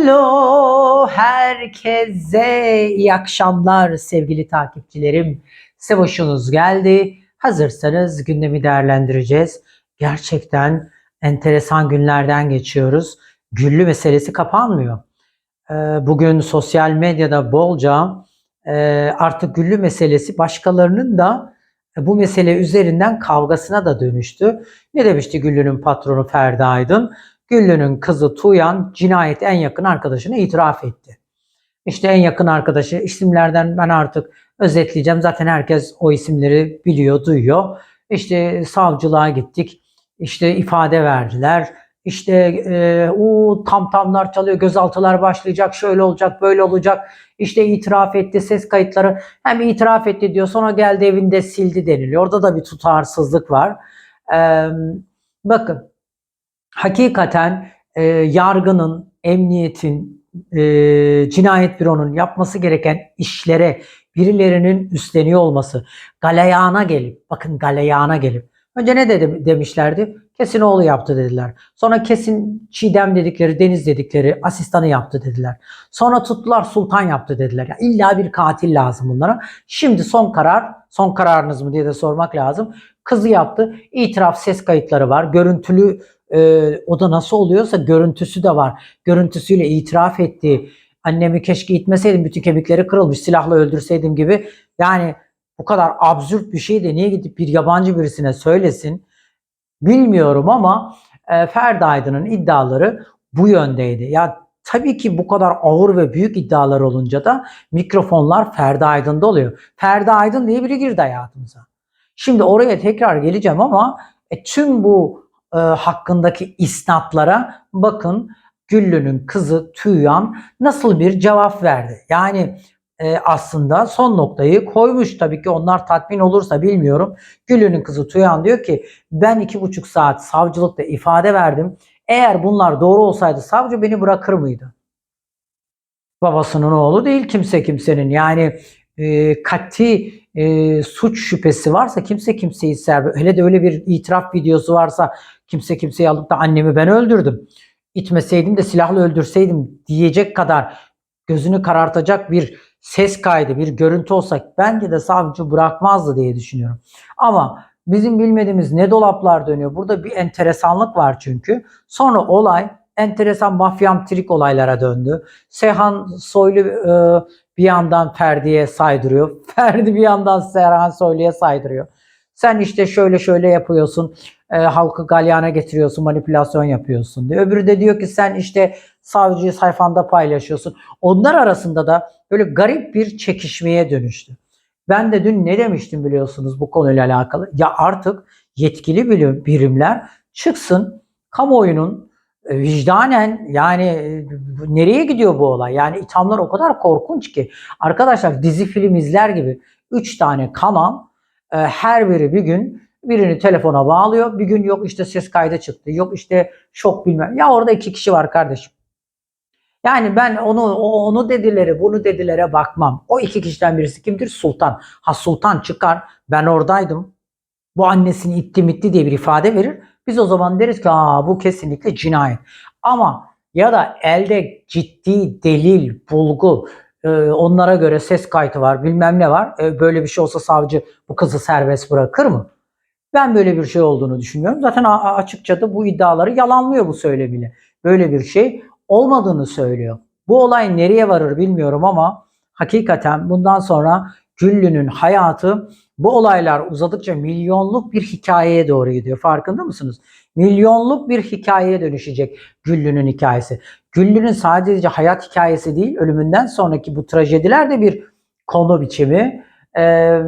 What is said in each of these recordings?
Alo herkese iyi akşamlar sevgili takipçilerim. Size geldi. Hazırsanız gündemi değerlendireceğiz. Gerçekten enteresan günlerden geçiyoruz. Güllü meselesi kapanmıyor. Ee, Bugün sosyal medyada bolca e, artık Güllü meselesi başkalarının da bu mesele üzerinden kavgasına da dönüştü. Ne demişti Güllü'nün patronu Ferdi Aydın? Güllü'nün kızı Tuğyan cinayet en yakın arkadaşına itiraf etti. İşte en yakın arkadaşı isimlerden ben artık özetleyeceğim. Zaten herkes o isimleri biliyor, duyuyor. İşte savcılığa gittik. İşte ifade verdiler. İşte e, o tam tamlar çalıyor, gözaltılar başlayacak, şöyle olacak, böyle olacak. İşte itiraf etti, ses kayıtları hem itiraf etti diyor, sonra geldi evinde sildi deniliyor. Orada da bir tutarsızlık var. Ee, bakın hakikaten e, yargının, emniyetin, e, cinayet büronun yapması gereken işlere birilerinin üstleniyor olması, galeyana gelip, bakın galeyana gelip, önce ne dedi, demişlerdi? Kesin oğlu yaptı dediler. Sonra kesin Çiğdem dedikleri, Deniz dedikleri asistanı yaptı dediler. Sonra tuttular Sultan yaptı dediler. Ya illa bir katil lazım bunlara. Şimdi son karar, son kararınız mı diye de sormak lazım. Kızı yaptı. İtiraf ses kayıtları var. Görüntülü e, o da nasıl oluyorsa görüntüsü de var. Görüntüsüyle itiraf etti. Annemi keşke itmeseydim bütün kemikleri kırılmış silahla öldürseydim gibi. Yani bu kadar absürt bir şey de niye gidip bir yabancı birisine söylesin bilmiyorum ama e, Ferdi Aydın'ın iddiaları bu yöndeydi. Ya tabii ki bu kadar ağır ve büyük iddialar olunca da mikrofonlar Ferdi Aydın'da oluyor. Ferdi Aydın diye biri girdi hayatımıza. Şimdi oraya tekrar geleceğim ama e, tüm bu e, hakkındaki isnatlara bakın Güllü'nün kızı Tüyan nasıl bir cevap verdi. Yani e, aslında son noktayı koymuş. Tabii ki onlar tatmin olursa bilmiyorum. Güllü'nün kızı Tüyan diyor ki ben iki buçuk saat savcılıkta ifade verdim. Eğer bunlar doğru olsaydı savcı beni bırakır mıydı? Babasının oğlu değil kimse kimsenin. Yani e, kati e, suç şüphesi varsa kimse kimseyi serbest. Hele de öyle bir itiraf videosu varsa kimse kimseyi alıp da annemi ben öldürdüm. İtmeseydim de silahla öldürseydim diyecek kadar gözünü karartacak bir ses kaydı, bir görüntü olsak bence de savcı bırakmazdı diye düşünüyorum. Ama bizim bilmediğimiz ne dolaplar dönüyor. Burada bir enteresanlık var çünkü. Sonra olay enteresan mafyamtrik olaylara döndü. Seyhan Soylu e, bir yandan Ferdi'ye saydırıyor. Ferdi bir yandan Seyhan Soylu'ya saydırıyor. Sen işte şöyle şöyle yapıyorsun. E, halkı galyana getiriyorsun, manipülasyon yapıyorsun diyor. Öbürü de diyor ki sen işte savcıyı sayfanda paylaşıyorsun. Onlar arasında da böyle garip bir çekişmeye dönüştü. Ben de dün ne demiştim biliyorsunuz bu konuyla alakalı. Ya artık yetkili birimler çıksın kamuoyunun e, vicdanen yani e, nereye gidiyor bu olay? Yani ithamlar o kadar korkunç ki. Arkadaşlar dizi film izler gibi 3 tane kanal e, her biri bir gün birini telefona bağlıyor. Bir gün yok işte ses kaydı çıktı. Yok işte şok bilmem. Ya orada iki kişi var kardeşim. Yani ben onu onu dedilere bunu dedilere bakmam. O iki kişiden birisi kimdir? Sultan. Ha Sultan çıkar. Ben oradaydım. Bu annesini itti mitti diye bir ifade verir. Biz o zaman deriz ki Aa, bu kesinlikle cinayet. Ama ya da elde ciddi delil, bulgu, e, onlara göre ses kaydı var, bilmem ne var. E, böyle bir şey olsa savcı bu kızı serbest bırakır mı? Ben böyle bir şey olduğunu düşünmüyorum. Zaten açıkça da bu iddiaları yalanlıyor bu söylemiyle. Böyle bir şey olmadığını söylüyor. Bu olay nereye varır bilmiyorum ama hakikaten bundan sonra Güllü'nün hayatı bu olaylar uzadıkça milyonluk bir hikayeye doğru gidiyor. Farkında mısınız? Milyonluk bir hikayeye dönüşecek Güllü'nün hikayesi. Güllü'nün sadece hayat hikayesi değil, ölümünden sonraki bu trajediler de bir konu biçimi. Ee,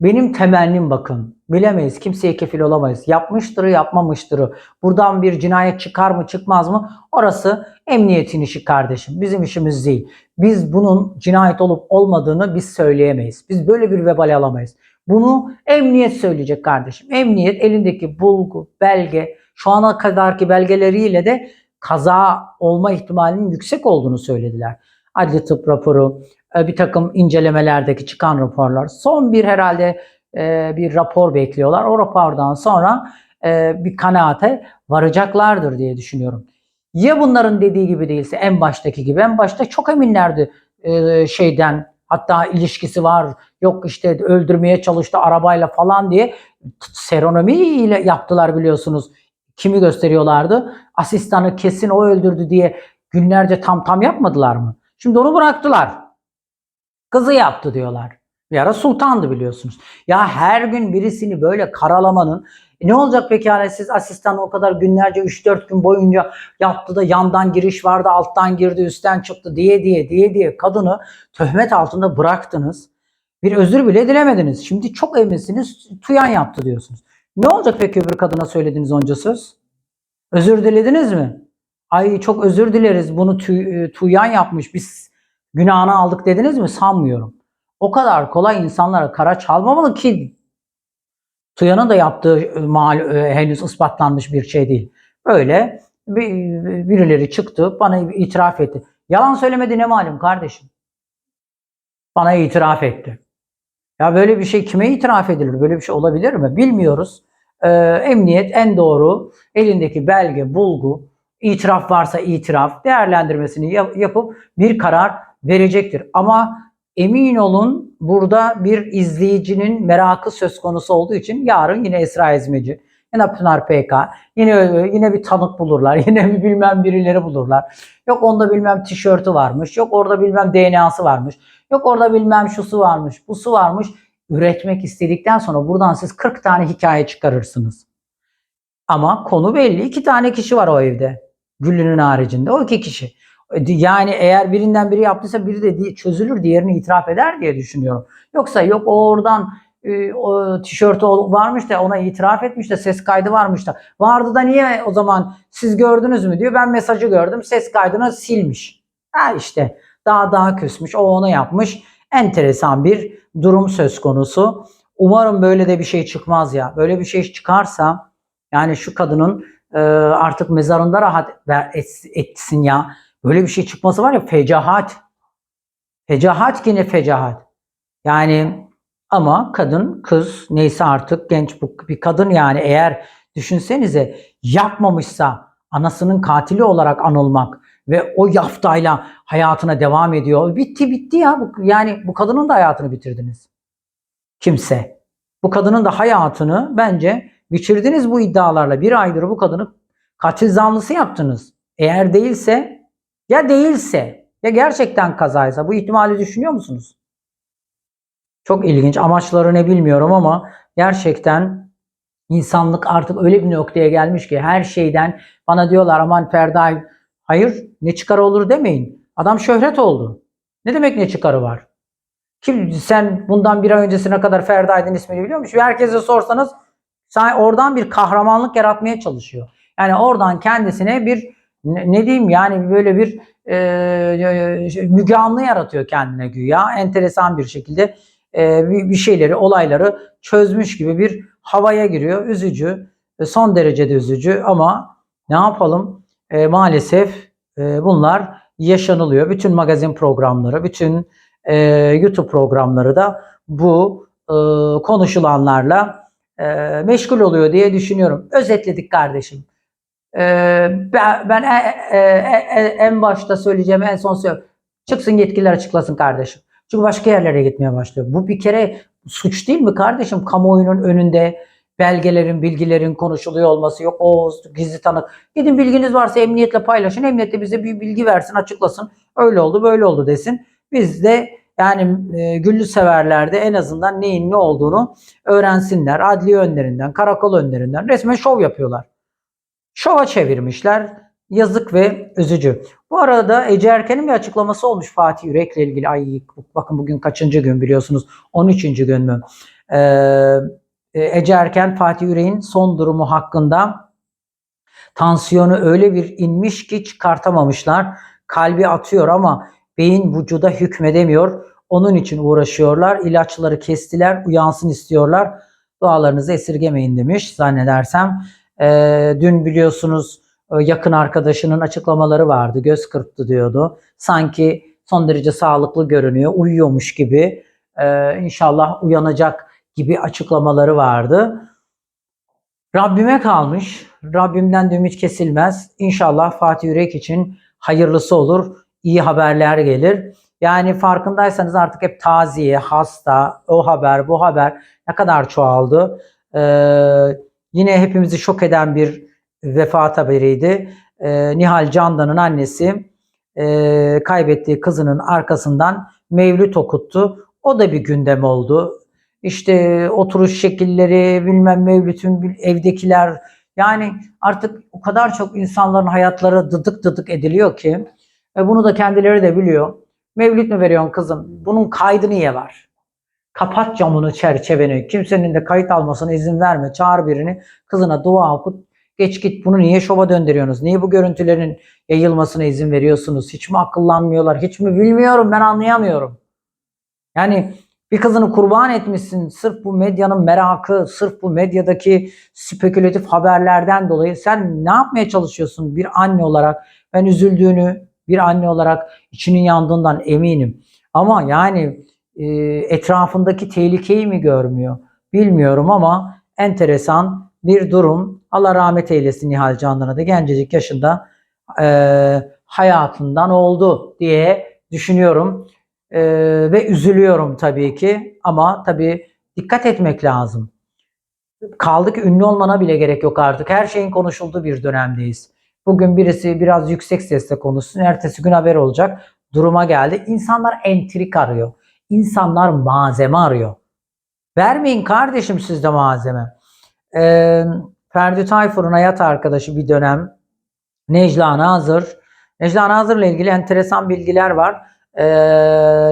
benim temennim bakın. Bilemeyiz. Kimseye kefil olamayız. Yapmıştır, yapmamıştır. Buradan bir cinayet çıkar mı, çıkmaz mı? Orası emniyetin işi kardeşim. Bizim işimiz değil. Biz bunun cinayet olup olmadığını biz söyleyemeyiz. Biz böyle bir vebal alamayız. Bunu emniyet söyleyecek kardeşim. Emniyet elindeki bulgu, belge, şu ana kadarki belgeleriyle de kaza olma ihtimalinin yüksek olduğunu söylediler. Adli tıp raporu, e, bir takım incelemelerdeki çıkan raporlar. Son bir herhalde e, bir rapor bekliyorlar. O rapordan sonra e, bir kanaate varacaklardır diye düşünüyorum. Ya bunların dediği gibi değilse en baştaki gibi. En başta çok eminlerdi e, şeyden hatta ilişkisi var yok işte öldürmeye çalıştı arabayla falan diye seronomi ile yaptılar biliyorsunuz. Kimi gösteriyorlardı? Asistanı kesin o öldürdü diye günlerce tam tam yapmadılar mı? Şimdi onu bıraktılar. Kızı yaptı diyorlar. Bir ara sultandı biliyorsunuz. Ya her gün birisini böyle karalamanın e ne olacak peki yani siz asistan o kadar günlerce 3-4 gün boyunca yaptı da yandan giriş vardı alttan girdi üstten çıktı diye diye diye diye kadını töhmet altında bıraktınız. Bir özür bile dilemediniz. Şimdi çok eminsiniz Tuyan yaptı diyorsunuz. Ne olacak peki öbür kadına söylediğiniz onca söz? Özür dilediniz mi? Ay çok özür dileriz bunu tü, Tuyan yapmış biz günahını aldık dediniz mi? Sanmıyorum. O kadar kolay insanlara kara çalmamalı ki Tuyan'ın da yaptığı mal, henüz ispatlanmış bir şey değil. Böyle bir, birileri çıktı bana itiraf etti. Yalan söylemedi ne malum kardeşim. Bana itiraf etti. Ya böyle bir şey kime itiraf edilir? Böyle bir şey olabilir mi? Bilmiyoruz. Ee, emniyet en doğru elindeki belge, bulgu, itiraf varsa itiraf değerlendirmesini yap- yapıp bir karar verecektir. Ama emin olun burada bir izleyicinin merakı söz konusu olduğu için yarın yine Esra Ezmeci, yine Pınar PK, yine yine bir tanık bulurlar, yine bir bilmem birileri bulurlar. Yok onda bilmem tişörtü varmış, yok orada bilmem DNA'sı varmış, yok orada bilmem şusu varmış, busu varmış. Üretmek istedikten sonra buradan siz 40 tane hikaye çıkarırsınız. Ama konu belli. iki tane kişi var o evde. Güllü'nün haricinde. O iki kişi. Yani eğer birinden biri yaptıysa biri de çözülür diğerini itiraf eder diye düşünüyorum. Yoksa yok o oradan e, o tişörtü varmış da ona itiraf etmiş de ses kaydı varmış da. Vardı da niye o zaman siz gördünüz mü diyor. Ben mesajı gördüm ses kaydını silmiş. Ha işte daha daha küsmüş o ona yapmış. Enteresan bir durum söz konusu. Umarım böyle de bir şey çıkmaz ya. Böyle bir şey çıkarsa yani şu kadının e, artık mezarında rahat etsin ya. Böyle bir şey çıkması var ya fecahat. Fecahat yine fecahat. Yani ama kadın, kız neyse artık genç bu bir kadın yani eğer düşünsenize yapmamışsa anasının katili olarak anılmak ve o yaftayla hayatına devam ediyor. Bitti bitti ya. Yani bu kadının da hayatını bitirdiniz. Kimse. Bu kadının da hayatını bence bitirdiniz bu iddialarla. Bir aydır bu kadını katil zanlısı yaptınız. Eğer değilse ya değilse ya gerçekten kazaysa bu ihtimali düşünüyor musunuz? Çok ilginç. Amaçları ne bilmiyorum ama gerçekten insanlık artık öyle bir noktaya gelmiş ki her şeyden bana diyorlar aman Ferda hayır ne çıkarı olur demeyin. Adam şöhret oldu. Ne demek ne çıkarı var? Kim sen bundan bir ay öncesine kadar Ferdi Aydın ismini biliyor musun? Herkese sorsanız oradan bir kahramanlık yaratmaya çalışıyor. Yani oradan kendisine bir ne, ne diyeyim yani böyle bir e, şey, Müge Anlı yaratıyor kendine güya. Enteresan bir şekilde e, bir, bir şeyleri, olayları çözmüş gibi bir havaya giriyor. Üzücü, e, son derecede üzücü ama ne yapalım? E, maalesef e, bunlar yaşanılıyor. Bütün magazin programları, bütün e, YouTube programları da bu e, konuşulanlarla e, meşgul oluyor diye düşünüyorum. Özetledik kardeşim. E, ben e- e- en başta söyleyeceğim en son söyleyeyim. Çıksın yetkililer açıklasın kardeşim. Çünkü başka yerlere gitmeye başlıyor. Bu bir kere suç değil mi kardeşim? Kamuoyunun önünde belgelerin, bilgilerin konuşuluyor olması yok. O gizli tanık. Gidin bilginiz varsa emniyetle paylaşın. Emniyet de bize bir bilgi versin, açıklasın. Öyle oldu, böyle oldu desin. Biz de yani e, güllü severlerde en azından neyin ne olduğunu öğrensinler. Adli önlerinden, karakol önlerinden resmen şov yapıyorlar. Şova çevirmişler. Yazık ve üzücü. Bu arada Ece Erken'in bir açıklaması olmuş Fatih Yürek'le ilgili. Ay bakın bugün kaçıncı gün biliyorsunuz? 13. gün mü? Ee, Ece Erken Fatih Yürek'in son durumu hakkında tansiyonu öyle bir inmiş ki çıkartamamışlar. Kalbi atıyor ama beyin vücuda hükmedemiyor. Onun için uğraşıyorlar. İlaçları kestiler. Uyansın istiyorlar. Dualarınızı esirgemeyin demiş zannedersem. Ee, dün biliyorsunuz e, yakın arkadaşının açıklamaları vardı. Göz kırptı diyordu. Sanki son derece sağlıklı görünüyor. Uyuyormuş gibi. Ee, inşallah uyanacak gibi açıklamaları vardı. Rabbime kalmış. Rabbimden de ümit kesilmez. İnşallah Fatih Yürek için hayırlısı olur. İyi haberler gelir. Yani farkındaysanız artık hep taziye, hasta, o haber, bu haber ne kadar çoğaldı. Ee, yine hepimizi şok eden bir vefat haberiydi. Ee, Nihal Candan'ın annesi e, kaybettiği kızının arkasından mevlüt okuttu. O da bir gündem oldu. İşte oturuş şekilleri, bilmem mevlütün evdekiler yani artık o kadar çok insanların hayatları dıdık dıdık ediliyor ki e, bunu da kendileri de biliyor. Mevlüt mü veriyorsun kızım? Bunun kaydı niye var? Kapat camını çerçeveni. Kimsenin de kayıt almasına izin verme. Çağır birini kızına dua okut. Geç git bunu niye şova döndürüyorsunuz? Niye bu görüntülerin yayılmasına izin veriyorsunuz? Hiç mi akıllanmıyorlar? Hiç mi bilmiyorum ben anlayamıyorum. Yani bir kızını kurban etmişsin sırf bu medyanın merakı, sırf bu medyadaki spekülatif haberlerden dolayı sen ne yapmaya çalışıyorsun bir anne olarak? Ben üzüldüğünü bir anne olarak içinin yandığından eminim. Ama yani e, etrafındaki tehlikeyi mi görmüyor? Bilmiyorum ama enteresan bir durum. Allah rahmet eylesin Nihal Candan'a da gencecik yaşında e, hayatından oldu diye düşünüyorum. E, ve üzülüyorum tabii ki ama tabii dikkat etmek lazım. Kaldı ki ünlü olmana bile gerek yok artık. Her şeyin konuşulduğu bir dönemdeyiz. Bugün birisi biraz yüksek sesle konuşsun, ertesi gün haber olacak. Duruma geldi. İnsanlar entrik arıyor. İnsanlar malzeme arıyor. Vermeyin kardeşim sizde malzeme. Ee, Ferdi Tayfur'un hayat arkadaşı bir dönem Necla Nazır. Necla Nazır'la ilgili enteresan bilgiler var. Ee,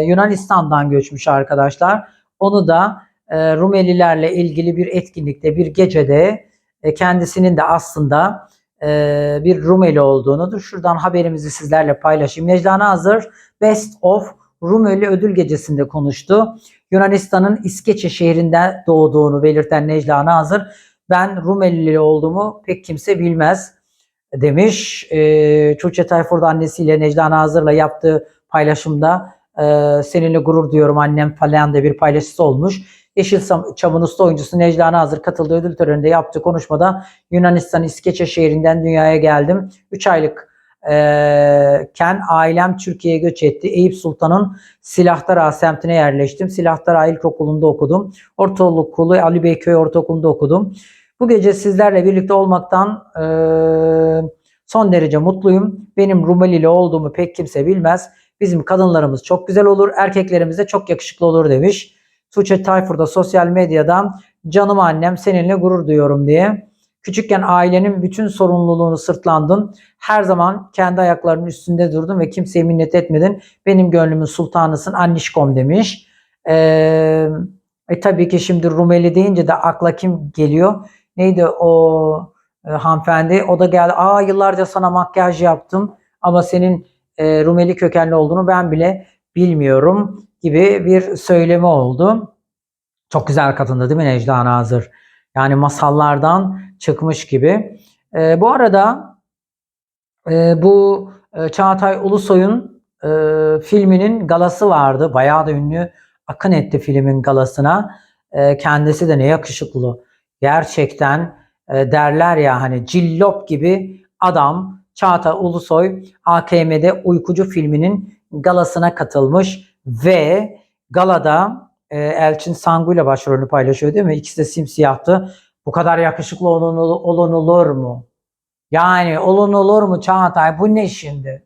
Yunanistan'dan göçmüş arkadaşlar. Onu da e, Rumelilerle ilgili bir etkinlikte, bir gecede e, kendisinin de aslında e, bir Rumeli olduğunudur. Şuradan haberimizi sizlerle paylaşayım. Necla Nazır Best of Rumeli Ödül Gecesi'nde konuştu. Yunanistan'ın İskeçe şehrinde doğduğunu belirten Necla Nazır, ben Rumelili olduğumu pek kimse bilmez demiş. E, Tuğçe Tayfur'da annesiyle Necla Nazır'la yaptığı paylaşımda e, seninle gurur duyuyorum annem falan da bir paylaşısı olmuş. Yeşilçam'ın usta oyuncusu Necla Nazır katıldığı ödül töreninde yaptığı konuşmada Yunanistan İskeçe şehrinden dünyaya geldim. 3 aylık e, ken ailem Türkiye'ye göç etti. Eyüp Sultan'ın Silahdara semtine yerleştim. Silahdara İlkokulu'nda okudum. Ortaokulu Ali Beyköy Ortaokulu'nda okudum. Bu gece sizlerle birlikte olmaktan e, son derece mutluyum. Benim Rumelili olduğumu pek kimse bilmez. Bizim kadınlarımız çok güzel olur, erkeklerimiz de çok yakışıklı olur demiş. Tuğçe Tayfur da sosyal medyadan canım annem seninle gurur duyuyorum diye. Küçükken ailenin bütün sorumluluğunu sırtlandın. Her zaman kendi ayaklarının üstünde durdun ve kimseye minnet etmedin. Benim gönlümün sultanısın annişkom demiş. Ee, e tabii ki şimdi Rumeli deyince de akla kim geliyor? Neydi o e, hanımefendi? O da geldi. Aa yıllarca sana makyaj yaptım ama senin e, Rumeli kökenli olduğunu ben bile bilmiyorum gibi bir söylemi oldu. Çok güzel kadındı değil mi Necla Nazır? Yani masallardan çıkmış gibi. E, bu arada e, bu e, Çağatay Ulusoy'un e, filminin galası vardı. Bayağı da ünlü akın etti filmin galasına. E, kendisi de ne yakışıklı. Gerçekten e, derler ya hani cillop gibi adam Çağatay Ulusoy AKM'de Uykucu filminin galasına katılmış ve galada e, Elçin Sangu ile başrolünü paylaşıyor değil mi? İkisi de simsiyahtı. Bu kadar yakışıklı olan olur mu? Yani olan olur mu Çağatay? Bu ne şimdi?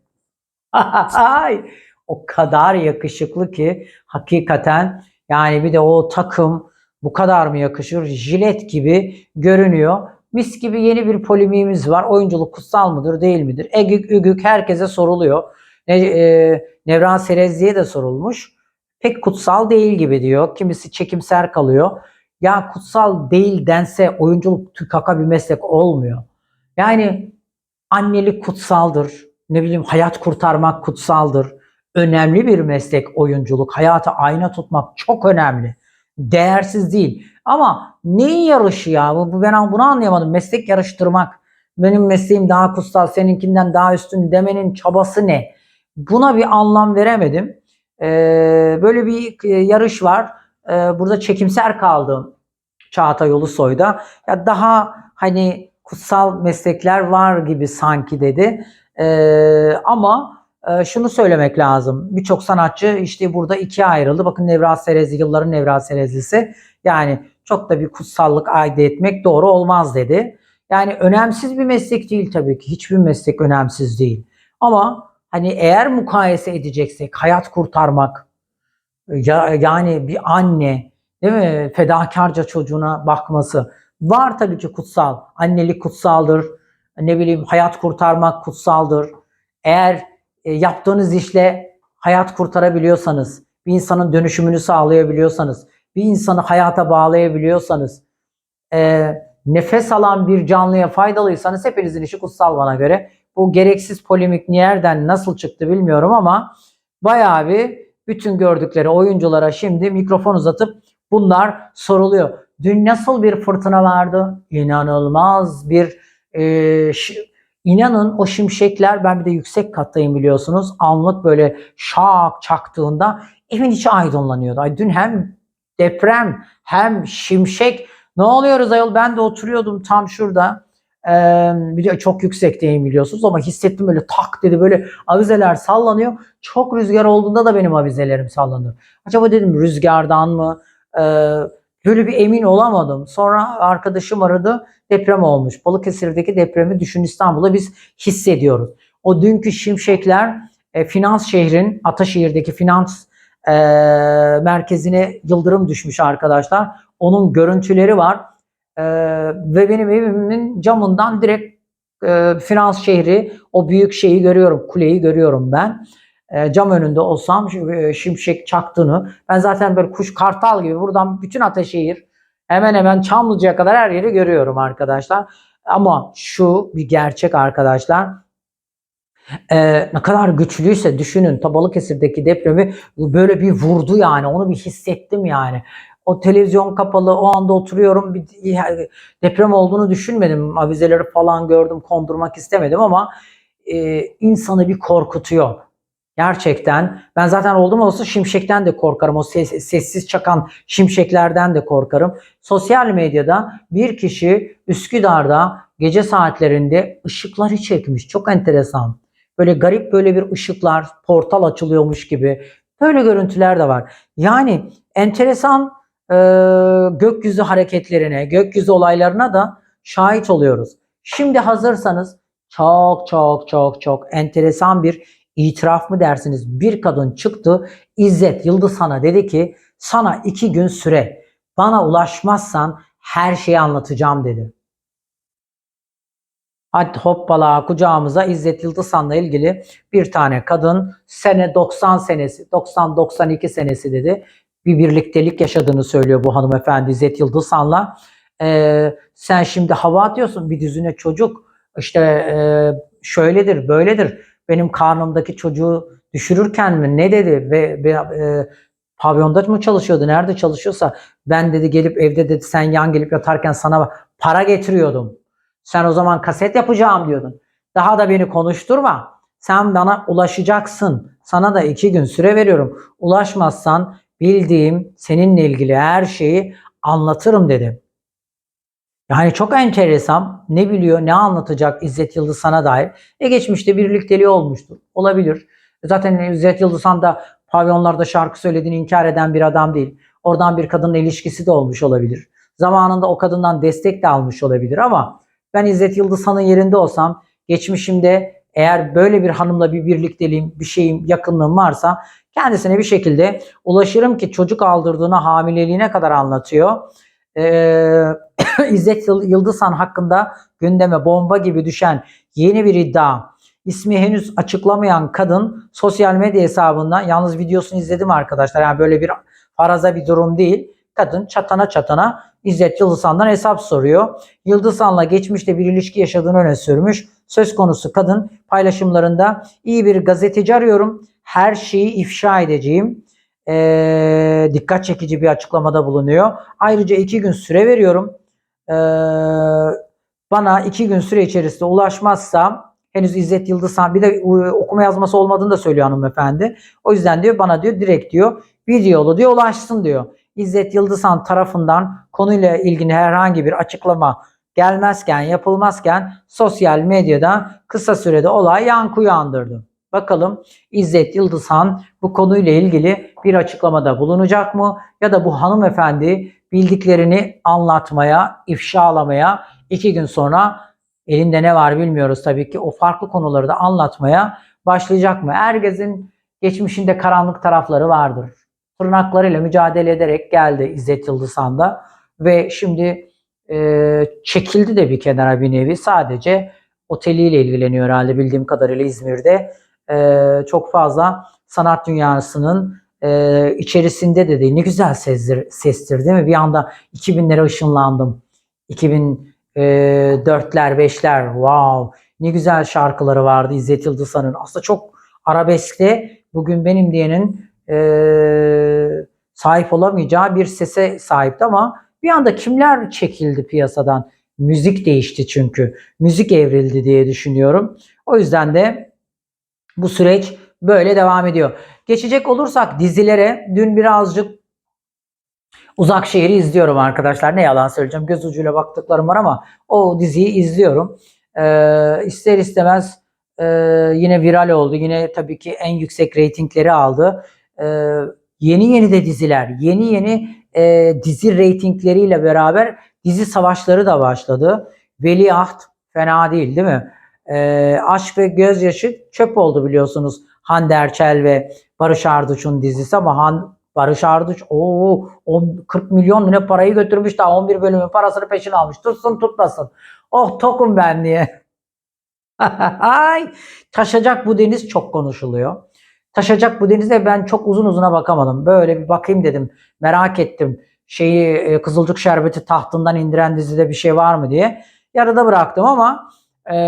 Ay, o kadar yakışıklı ki hakikaten yani bir de o takım bu kadar mı yakışır? Jilet gibi görünüyor. Mis gibi yeni bir polemiğimiz var. Oyunculuk kutsal mıdır değil midir? Egük ügük herkese soruluyor. Ne, e, Nevran Serezli'ye de sorulmuş. Pek kutsal değil gibi diyor. Kimisi çekimser kalıyor. Ya kutsal değil dense oyunculuk tükaka bir meslek olmuyor. Yani annelik kutsaldır. Ne bileyim hayat kurtarmak kutsaldır. Önemli bir meslek oyunculuk. Hayata ayna tutmak çok önemli. Değersiz değil. Ama neyin yarışı ya? Bu, ben bunu anlayamadım. Meslek yarıştırmak. Benim mesleğim daha kutsal, seninkinden daha üstün demenin çabası ne? Buna bir anlam veremedim. Ee, böyle bir e, yarış var. Ee, burada çekimser kaldım Çağatay Ulusoy'da. Ya daha hani kutsal meslekler var gibi sanki dedi. Ee, ama e, şunu söylemek lazım. Birçok sanatçı işte burada ikiye ayrıldı. Bakın Nevra Serezli, yılların Nevra Serezlisi. Yani çok da bir kutsallık ayda etmek doğru olmaz dedi. Yani önemsiz bir meslek değil tabii ki. Hiçbir meslek önemsiz değil. Ama hani eğer mukayese edeceksek hayat kurtarmak ya, yani bir anne değil mi fedakarca çocuğuna bakması var tabii ki kutsal. Annelik kutsaldır. Ne bileyim hayat kurtarmak kutsaldır. Eğer e, yaptığınız işle hayat kurtarabiliyorsanız, bir insanın dönüşümünü sağlayabiliyorsanız, bir insanı hayata bağlayabiliyorsanız, e, nefes alan bir canlıya faydalıysanız hepinizin işi kutsal bana göre. Bu gereksiz polemik nereden nasıl çıktı bilmiyorum ama bayağı bir bütün gördükleri oyunculara şimdi mikrofon uzatıp bunlar soruluyor. Dün nasıl bir fırtına vardı? İnanılmaz bir e, inanın o şimşekler ben bir de yüksek kattayım biliyorsunuz. Anlık böyle şak çaktığında evin içi aydınlanıyordu. Ay dün hem deprem hem şimşek ne oluyoruz ayol ben de oturuyordum tam şurada. Bir de çok yüksekteyim biliyorsunuz ama hissettim böyle tak dedi böyle avizeler sallanıyor. Çok rüzgar olduğunda da benim avizelerim sallanıyor. Acaba dedim rüzgardan mı? Böyle bir emin olamadım. Sonra arkadaşım aradı deprem olmuş. Balıkesir'deki depremi düşün İstanbul'da biz hissediyoruz. O dünkü şimşekler e, finans şehrin Ataşehir'deki finans e, merkezine yıldırım düşmüş arkadaşlar. Onun görüntüleri var. E, ve benim evimin camından direkt e, finans şehri o büyük şeyi görüyorum. Kuleyi görüyorum ben. E, cam önünde olsam e, şimşek çaktığını ben zaten böyle kuş kartal gibi buradan bütün Ataşehir hemen hemen Çamlıca'ya kadar her yeri görüyorum arkadaşlar. Ama şu bir gerçek arkadaşlar. Ee, ne kadar güçlüyse düşünün Balıkesir'deki depremi böyle bir vurdu yani onu bir hissettim yani. O televizyon kapalı o anda oturuyorum bir deprem olduğunu düşünmedim. Avizeleri falan gördüm kondurmak istemedim ama e, insanı bir korkutuyor. Gerçekten ben zaten oldum olsa şimşekten de korkarım. O ses- sessiz çakan şimşeklerden de korkarım. Sosyal medyada bir kişi Üsküdar'da gece saatlerinde ışıkları çekmiş. Çok enteresan. Böyle garip böyle bir ışıklar, portal açılıyormuş gibi. Böyle görüntüler de var. Yani enteresan e, gökyüzü hareketlerine, gökyüzü olaylarına da şahit oluyoruz. Şimdi hazırsanız çok çok çok çok enteresan bir itiraf mı dersiniz? Bir kadın çıktı İzzet Yıldızhan'a dedi ki sana iki gün süre bana ulaşmazsan her şeyi anlatacağım dedi. Hadi hoppala kucağımıza İzzet Yıldızhan'la ilgili bir tane kadın sene 90 senesi 90-92 senesi dedi. Bir birliktelik yaşadığını söylüyor bu hanımefendi İzzet Yıldızhan'la. Ee, sen şimdi hava atıyorsun bir düzine çocuk işte e, şöyledir böyledir benim karnımdaki çocuğu düşürürken mi ne dedi ve, ve e, pavyonda mı çalışıyordu nerede çalışıyorsa ben dedi gelip evde dedi sen yan gelip yatarken sana para getiriyordum. Sen o zaman kaset yapacağım diyordun. Daha da beni konuşturma. Sen bana ulaşacaksın. Sana da iki gün süre veriyorum. Ulaşmazsan bildiğim seninle ilgili her şeyi anlatırım dedi. Yani çok enteresan. Ne biliyor, ne anlatacak İzzet Yıldızhan'a dair. E geçmişte birlikteliği olmuştur. Olabilir. Zaten İzzet Yıldızhan da pavyonlarda şarkı söylediğini inkar eden bir adam değil. Oradan bir kadınla ilişkisi de olmuş olabilir. Zamanında o kadından destek de almış olabilir ama ben İzzet Yıldızhan'ın yerinde olsam geçmişimde eğer böyle bir hanımla bir birlikteliğim, bir şeyim, yakınlığım varsa kendisine bir şekilde ulaşırım ki çocuk aldırdığını hamileliğine kadar anlatıyor. Ee, İzzet Yıl- Yıldızhan hakkında gündeme bomba gibi düşen yeni bir iddia. İsmi henüz açıklamayan kadın sosyal medya hesabından yalnız videosunu izledim arkadaşlar. Yani böyle bir faraza bir durum değil. Kadın çatana çatana İzzet Yıldızhan'dan hesap soruyor. Yıldızhan'la geçmişte bir ilişki yaşadığını öne sürmüş. Söz konusu kadın paylaşımlarında iyi bir gazeteci arıyorum. Her şeyi ifşa edeceğim. Ee, dikkat çekici bir açıklamada bulunuyor. Ayrıca iki gün süre veriyorum. Ee, bana iki gün süre içerisinde ulaşmazsa henüz İzzet Yıldızhan bir de e, okuma yazması olmadığını da söylüyor hanımefendi. O yüzden diyor bana diyor direkt diyor videolu diyor ulaşsın diyor. İzzet Yıldızhan tarafından konuyla ilgili herhangi bir açıklama gelmezken, yapılmazken sosyal medyada kısa sürede olay yankı uyandırdı. Bakalım İzzet Yıldızhan bu konuyla ilgili bir açıklamada bulunacak mı? Ya da bu hanımefendi bildiklerini anlatmaya, ifşalamaya iki gün sonra elinde ne var bilmiyoruz tabii ki o farklı konuları da anlatmaya başlayacak mı? Herkesin geçmişinde karanlık tarafları vardır. Tırnaklarıyla mücadele ederek geldi İzzet Yıldızhan da ve şimdi e, çekildi de bir kenara bir nevi sadece oteliyle ilgileniyor herhalde bildiğim kadarıyla İzmir'de. E, çok fazla sanat dünyasının e, içerisinde de değil. Ne güzel sezdir, sestir değil mi? Bir anda 2000'lere ışınlandım. 2004'ler, 5'ler wow ne güzel şarkıları vardı İzzet Yıldızhan'ın. Aslında çok arabeskte bugün benim diyenin e, sahip olamayacağı bir sese sahipti ama bir anda kimler çekildi piyasadan? Müzik değişti çünkü. Müzik evrildi diye düşünüyorum. O yüzden de bu süreç böyle devam ediyor. Geçecek olursak dizilere dün birazcık Uzak Şehir'i izliyorum arkadaşlar. Ne yalan söyleyeceğim. Göz ucuyla baktıklarım var ama o diziyi izliyorum. Ee, ister istemez e, yine viral oldu. Yine tabii ki en yüksek reytingleri aldı. Ee, yeni yeni de diziler, yeni yeni e, dizi reytingleriyle beraber dizi savaşları da başladı. Veliaht fena değil değil mi? Ee, Aşk ve Gözyaşı çöp oldu biliyorsunuz. Hande Erçel ve Barış Arduç'un dizisi ama Han, Barış Arduç o 40 milyon ne parayı götürmüş daha 11 bölümün parasını peşine almış. Tutsun tutmasın. Oh tokum ben diye. Ay taşacak bu deniz çok konuşuluyor. Taşacak bu denize ben çok uzun uzuna bakamadım. Böyle bir bakayım dedim. Merak ettim. Şeyi e, Kızılcık Şerbeti tahtından indiren dizide bir şey var mı diye. Yarıda bıraktım ama e,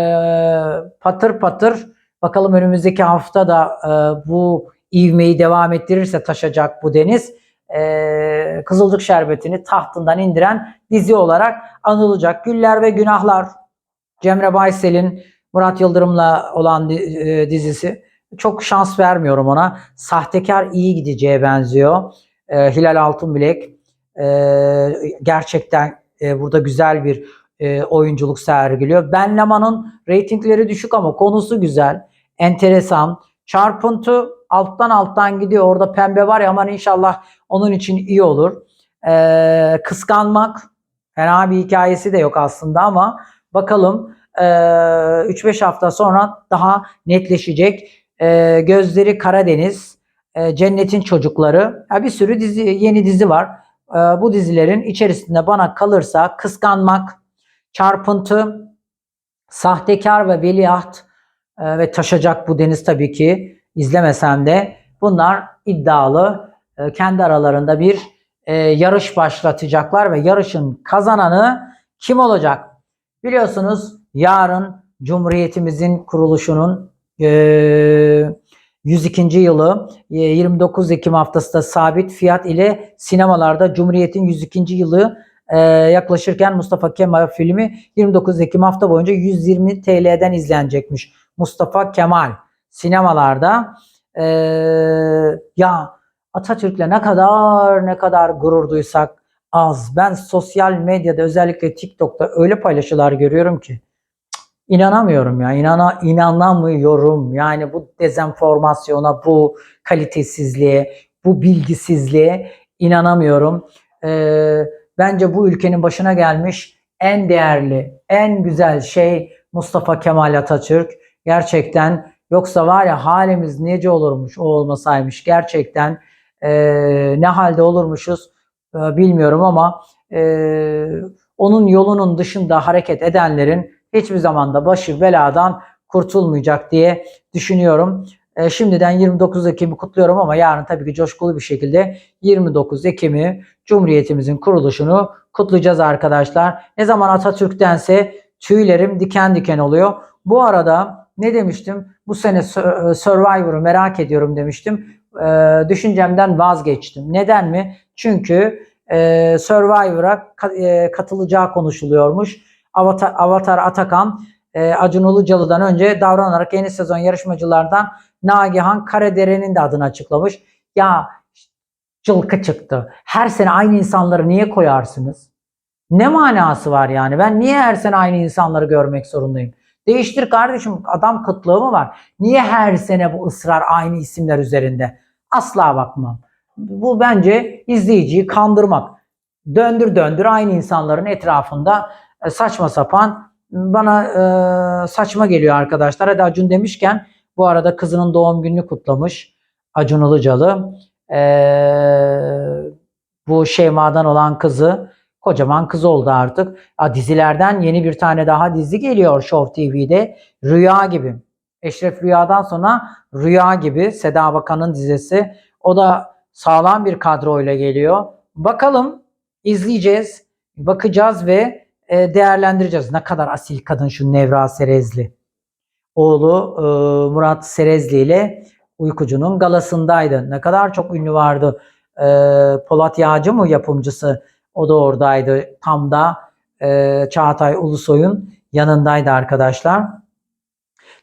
patır patır bakalım önümüzdeki hafta da e, bu ivmeyi devam ettirirse taşacak bu deniz. E, Kızılcık Şerbeti'ni tahtından indiren dizi olarak anılacak. Güller ve Günahlar Cemre Baysel'in Murat Yıldırım'la olan e, dizisi. Çok şans vermiyorum ona. Sahtekar iyi gideceğe benziyor. E, Hilal Altınbilek e, gerçekten e, burada güzel bir e, oyunculuk sergiliyor. Ben Laman'ın reytingleri düşük ama konusu güzel. Enteresan. Çarpıntı alttan alttan gidiyor. Orada pembe var ya aman inşallah onun için iyi olur. E, kıskanmak fena bir hikayesi de yok aslında ama bakalım e, 3-5 hafta sonra daha netleşecek. E, Gözleri Karadeniz, e, Cennetin Çocukları. Ya bir sürü dizi, yeni dizi var. E, bu dizilerin içerisinde bana kalırsa Kıskanmak, Çarpıntı, Sahtekar ve Veliaht e, ve Taşacak bu deniz tabii ki izlemesem de bunlar iddialı. E, kendi aralarında bir e, yarış başlatacaklar ve yarışın kazananı kim olacak? Biliyorsunuz yarın Cumhuriyetimizin kuruluşunun e, 102. yılı e, 29 Ekim haftasında sabit fiyat ile sinemalarda Cumhuriyet'in 102. yılı e, yaklaşırken Mustafa Kemal filmi 29 Ekim hafta boyunca 120 TL'den izlenecekmiş. Mustafa Kemal sinemalarda e, ya Atatürk'le ne kadar ne kadar gurur duysak az. Ben sosyal medyada özellikle TikTok'ta öyle paylaşılar görüyorum ki inanamıyorum ya. İnana, inanamıyorum. Yani bu dezenformasyona, bu kalitesizliğe, bu bilgisizliğe inanamıyorum. Ee, bence bu ülkenin başına gelmiş en değerli, en güzel şey Mustafa Kemal Atatürk. Gerçekten yoksa var ya halimiz nece olurmuş o olmasaymış. Gerçekten e, ne halde olurmuşuz e, bilmiyorum ama e, onun yolunun dışında hareket edenlerin hiçbir zaman da başı beladan kurtulmayacak diye düşünüyorum. E, şimdiden 29 Ekim'i kutluyorum ama yarın tabii ki coşkulu bir şekilde 29 Ekim'i Cumhuriyetimizin kuruluşunu kutlayacağız arkadaşlar. Ne zaman Atatürk'tense tüylerim diken diken oluyor. Bu arada ne demiştim? Bu sene Survivor'u merak ediyorum demiştim. E, düşüncemden vazgeçtim. Neden mi? Çünkü e, Survivor'a e, katılacağı konuşuluyormuş. Avatar, Avatar Atakan e, Acun Ilıcalı'dan önce davranarak yeni sezon yarışmacılardan Nagihan Karadere'nin de adını açıklamış. Ya cılkı çıktı. Her sene aynı insanları niye koyarsınız? Ne manası var yani? Ben niye her sene aynı insanları görmek zorundayım? Değiştir kardeşim. Adam kıtlığı mı var? Niye her sene bu ısrar aynı isimler üzerinde? Asla bakmam. Bu bence izleyiciyi kandırmak. Döndür döndür aynı insanların etrafında e, saçma sapan bana e, saçma geliyor arkadaşlar. Hadi Acun demişken bu arada kızının doğum gününü kutlamış. Acun Ilıcalı. E, bu Şeyma'dan olan kızı kocaman kız oldu artık. Ha, dizilerden yeni bir tane daha dizi geliyor Show TV'de. Rüya gibi. Eşref Rüya'dan sonra Rüya gibi Seda Bakan'ın dizisi. O da sağlam bir kadroyla geliyor. Bakalım izleyeceğiz, bakacağız ve e, değerlendireceğiz. Ne kadar asil kadın şu Nevra Serezli. Oğlu e, Murat Serezli ile Uykucu'nun galasındaydı. Ne kadar çok ünlü vardı. E, Polat Yağcı mı yapımcısı? O da oradaydı. Tam da e, Çağatay Ulusoy'un yanındaydı arkadaşlar.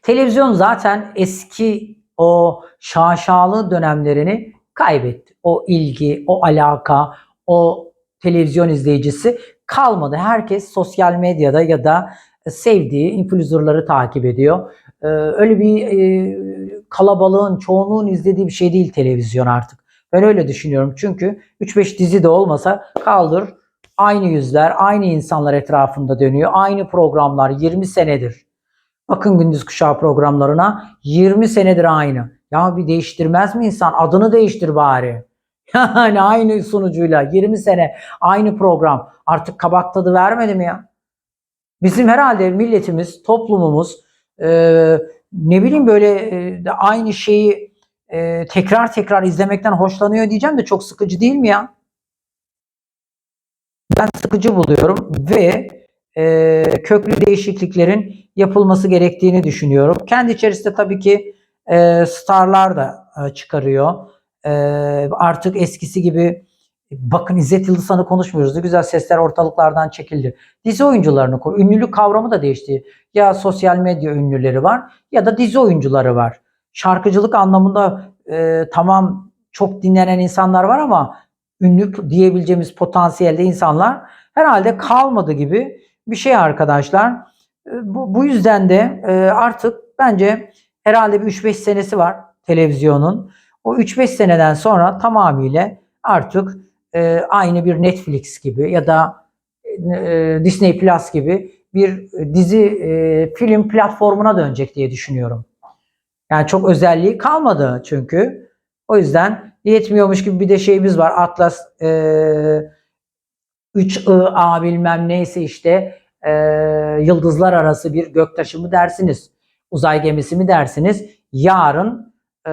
Televizyon zaten eski o şaşalı dönemlerini kaybetti. O ilgi, o alaka, o televizyon izleyicisi kalmadı. Herkes sosyal medyada ya da sevdiği influencerları takip ediyor. Ee, öyle bir e, kalabalığın, çoğunluğun izlediği bir şey değil televizyon artık. Ben öyle düşünüyorum. Çünkü 3-5 dizi de olmasa kaldır aynı yüzler, aynı insanlar etrafında dönüyor. Aynı programlar 20 senedir. Bakın gündüz kuşağı programlarına 20 senedir aynı. Ya bir değiştirmez mi insan? Adını değiştir bari. Yani aynı sunucuyla 20 sene aynı program artık kabak tadı vermedi mi ya? Bizim herhalde milletimiz, toplumumuz e, ne bileyim böyle e, aynı şeyi e, tekrar tekrar izlemekten hoşlanıyor diyeceğim de çok sıkıcı değil mi ya? Ben sıkıcı buluyorum ve e, köklü değişikliklerin yapılması gerektiğini düşünüyorum. Kendi içerisinde tabii ki e, starlar da e, çıkarıyor. E, artık eskisi gibi bakın İzzet Yıldızhan'ı konuşmuyoruz. Ne güzel sesler ortalıklardan çekildi. Dizi oyuncularını koy. Ünlülük kavramı da değişti. Ya sosyal medya ünlüleri var ya da dizi oyuncuları var. Şarkıcılık anlamında e, tamam çok dinlenen insanlar var ama ünlü diyebileceğimiz potansiyelde insanlar herhalde kalmadı gibi bir şey arkadaşlar. E, Bu, bu yüzden de e, artık bence herhalde bir 3-5 senesi var televizyonun. O 3-5 seneden sonra tamamıyla artık e, aynı bir Netflix gibi ya da e, Disney Plus gibi bir dizi e, film platformuna dönecek diye düşünüyorum. Yani çok özelliği kalmadı çünkü. O yüzden yetmiyormuş gibi bir de şeyimiz var. Atlas e, 3IA bilmem neyse işte e, yıldızlar arası bir göktaşı mı dersiniz? Uzay gemisi mi dersiniz? Yarın e,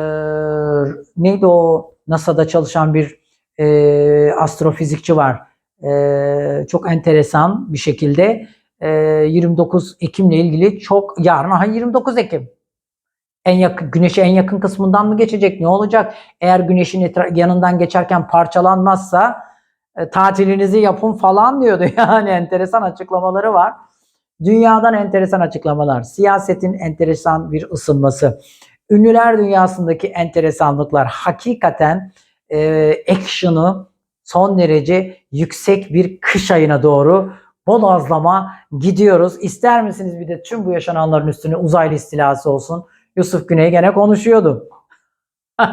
neydi o NASA'da çalışan bir e, astrofizikçi var. E, çok enteresan bir şekilde e, 29 Ekim'le ilgili çok yarın aha 29 Ekim en yakın güneşe en yakın kısmından mı geçecek? Ne olacak? Eğer güneşin yanından geçerken parçalanmazsa e, tatilinizi yapın falan diyordu. Yani enteresan açıklamaları var. Dünyadan enteresan açıklamalar. Siyasetin enteresan bir ısınması. Ünlüler dünyasındaki enteresanlıklar. Hakikaten e, action'ı son derece yüksek bir kış ayına doğru bodozlama gidiyoruz. İster misiniz bir de tüm bu yaşananların üstüne uzaylı istilası olsun? Yusuf Güney gene konuşuyordu.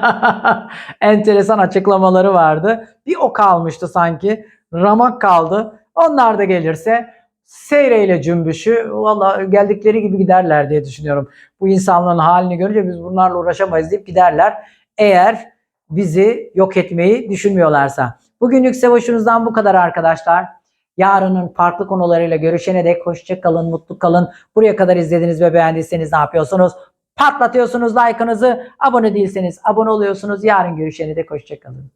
Enteresan açıklamaları vardı. Bir o kalmıştı sanki. Ramak kaldı. Onlar da gelirse seyreyle cümbüşü valla geldikleri gibi giderler diye düşünüyorum. Bu insanların halini görünce biz bunlarla uğraşamayız deyip giderler. Eğer bizi yok etmeyi düşünmüyorlarsa. Bugünlük Sevoş'unuzdan bu kadar arkadaşlar. Yarının farklı konularıyla görüşene dek hoşça kalın, mutlu kalın. Buraya kadar izlediniz ve beğendiyseniz ne yapıyorsunuz? Patlatıyorsunuz like'ınızı. Abone değilseniz abone oluyorsunuz. Yarın görüşene dek hoşça kalın.